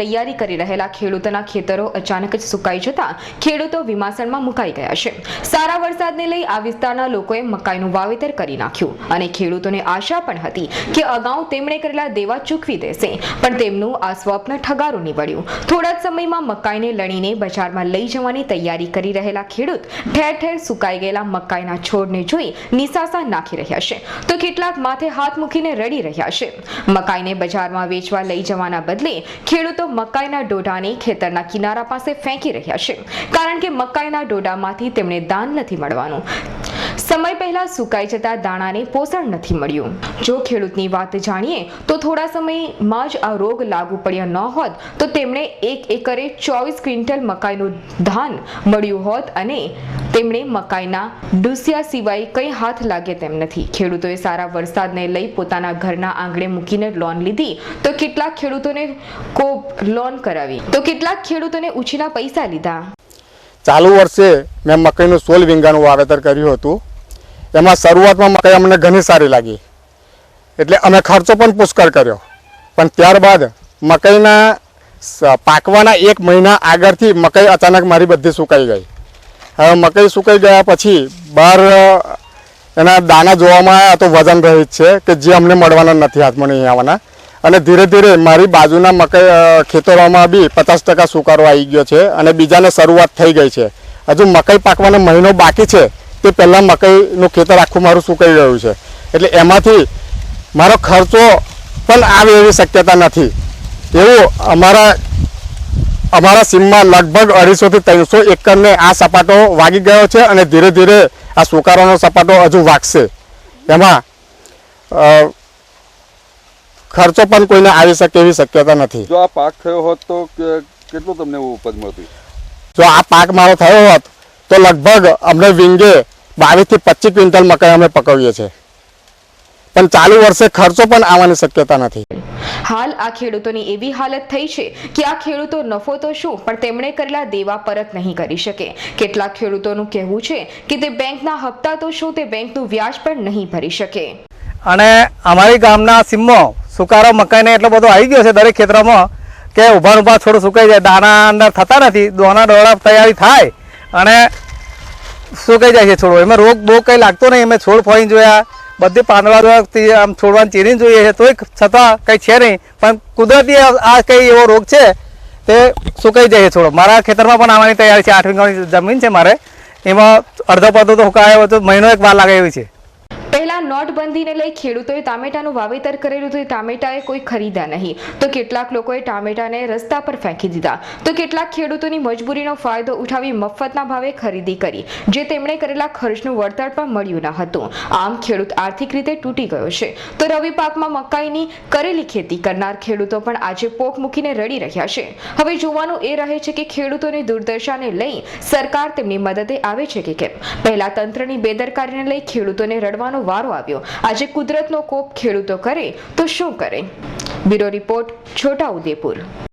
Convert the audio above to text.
તૈયારી કરી રહેલા ખેડૂતોના ખેતરો અચાનક જ સુકાઈ જતા ખેડૂતો વિમાસણમાં મુકાઈ ગયા છે. સારા વરસાદને લઈ આ વિસ્તારના લોકોએ મકાઈનું વાવેતર કરી નાખ્યું અને ખેડૂતોને આશા પણ હતી કે અગાઉ તેમણે કરેલા દેવા ચૂકવી દેશે, પણ તેમનું આ સ્વપ્ન ઠગારું નીવડ્યું. થોડા જ સમયમાં મકાઈને લણીને બજારમાં લઈ જવાની તૈયારી કરી રહેલા ખેડૂત ઠેર ઠેર સુકાઈ ગયેલા મકાઈના છોડને જોઈ નિસાસા નાખી રહ્યા છે. તો કેટલાક માથે હાથ મૂકીને રડી રહ્યા છે. મકાઈને બજારમાં વેચવા લઈ જવાના બદલે ખેડૂતો મકાઈના ડોડાને ખેતરના કિનારા પાસે ફેંકી રહ્યા છે. કારણ કે મકાઈના ડોડામાંથી તેમને દાન નથી મળવાનું. સમય પહેલા સુકાઈ જતા દાણાને પોષણ નથી મળ્યું. જો ખેડૂતની વાત જાણીએ, તો થોડા સમયમાં જ આ રોગ લાગુ પડ્યા ન હોત, તો તેમણે એક એકરે ચોવીસ ક્વિન્ટલ મકાઈનું ધાન મળ્યું હોત અને તેમણે મકાઈના ડુસિયા સિવાય કંઈ હાથ લાગે તેમ નથી. ખેડૂતોએ સારા વરસાદને લઈ પોતાના ઘરના આંગણે મૂકીને લોન લીધી, તો કેટલાક ખેડૂતોને કોપ લોન કરાવી, તો કેટલાક ખેડૂતોને ઉછીના પૈસા લીધા. ચાલુ વર્ષે મેં મકાઈનું સોળ વીંગાનું વાવેતર કર્યું હતું. એમાં શરૂઆતમાં મકાઈ અમને ઘણી સારી લાગી. એટલે અમે ખર્ચો પણ પુષ્કળ કર્યો. પણ ત્યારબાદ મકાઈના પાકવાના એક મહિના આગળથી મકાઈ અચાનક મારી બધી સુકાઈ ગઈ. હવે મકાઈ સુકાઈ ગયા પછી બહાર એના દાણા જોવામાં આવ્યા તો વજન રહિત છે કે જે અમને મળવાના નથી હાથમાં, નહીં આવવાના. અને ધીરે ધીરે મારી બાજુના મકાઈ ખેતરોમાં બી પચાસ ટકા સુકારો આવી ગયો છે અને બીજાને શરૂઆત થઈ ગઈ છે. હજુ મકાઈ પાકવાનો મહિનો બાકી છે તે પહેલાં મકાઈનું ખેતર આખું મારું સુકાઈ ગયું છે. એટલે એમાંથી મારો ખર્ચો પણ આવે એવી શક્યતા નથી. એવું અમારા અમારા સીમમાં લગભગ અઢીસોથી ત્રણસો એકરને આ સપાટો વાગી ગયો છે અને ધીરે ધીરે આ સુકારાનો સપાટો હજુ વાગશે. એમાં ખર્ચો પણ કોઈને આવી શકે એવી શક્યતા નથી. જો આ પાક થયો હોત તો કે- કેટલું તમને ઉપજ મળતી? જો આ પાક મારો થયો હોત તો લગભગ અમને વિંગે બાવીસથી પચીસ ક્વિન્ટલ મકાઈ અમે પકવીએ છીએ. પણ ચાલુ વર્ષે ખર્ચો પણ આવવાની શક્યતા નથી. હાલ આ ખેડૂતોની એવી હાલત થઈ છે કે આ ખેડૂતો નફો તો શું પણ તેમણે કરેલા દેવા પરત નહીં કરી શકે. કેટલાક ખેડૂતોનું કહેવું છે કે તે બેંકના હપ્તા તો શું તે બેંકનું વ્યાજ પણ નહીં ભરી શકે. અને અમારી ગામના સીમો સુકારો મકાઈને એટલો બધો આવી ગયો છે દરેક ખેતરમાં કે ઊભા ઊભા થોડું સુકાઈ જાય. દાણા અંદર થતા નથી દોના ડોળા તૈયારી થાય. અને સુકાઈ જાય છે છોડો? એમાં રોગ બહુ કંઈ લાગતો નહીં. અમે છોડ ફોઈને જોયા, બધી પાંદડા જોયા આમ છોડવાની ચીરીને જોઈએ છે. તોય છતાં કંઈ છે નહીં. પણ કુદરતી આ કંઈ એવો રોગ છે, તે સુકાઈ જાય છે છોડો? મારા ખેતરમાં પણ આવવાની તૈયારી છે. આઠ વીઘાની જમીન છે મારે. એમાં અડધો પડધો તો હુકાયો તો મહિનો એક વાર લાગે એવી છે. પહેલા નોટબંધીને લઈ ખેડૂતોએ ટામેટાનું વાવેતર કરેલું તો ટામેટાએ કોઈ ખરીદ્યા નહીં. તો કેટલાક લોકોએ ટામેટાને રસ્તા પર ફેંકી દીધા. તો કેટલાક ખેડૂતોની મજબૂરીનો ફાયદો ઉઠાવી મફતના ભાવે ખરીદી કરી, જે તેમણે કરેલા ખર્ચનું વળતર પણ મળ્યું ન હતું. આમ ખેડૂત આર્થિક રીતે તૂટી ગયો છે. તો રવિ પાકમાં મકાઈની કરેલી ખેતી કરનાર ખેડૂતો પણ આજે પોક મૂકીને રડી રહ્યા છે. હવે જોવાનું એ રહે છે કે ખેડૂતોની દુર્દશાને લઈ સરકાર તેમની મદદે આવે છે કે કેમ? પહેલા તંત્રની બેદરકારીને લઈ ખેડૂતોને રડવાનો વારો આવ્યો. આજે કુદરતનો કોપ ખેડૂતો કરે તો શું કરે? Bureau report Chhota Udepur.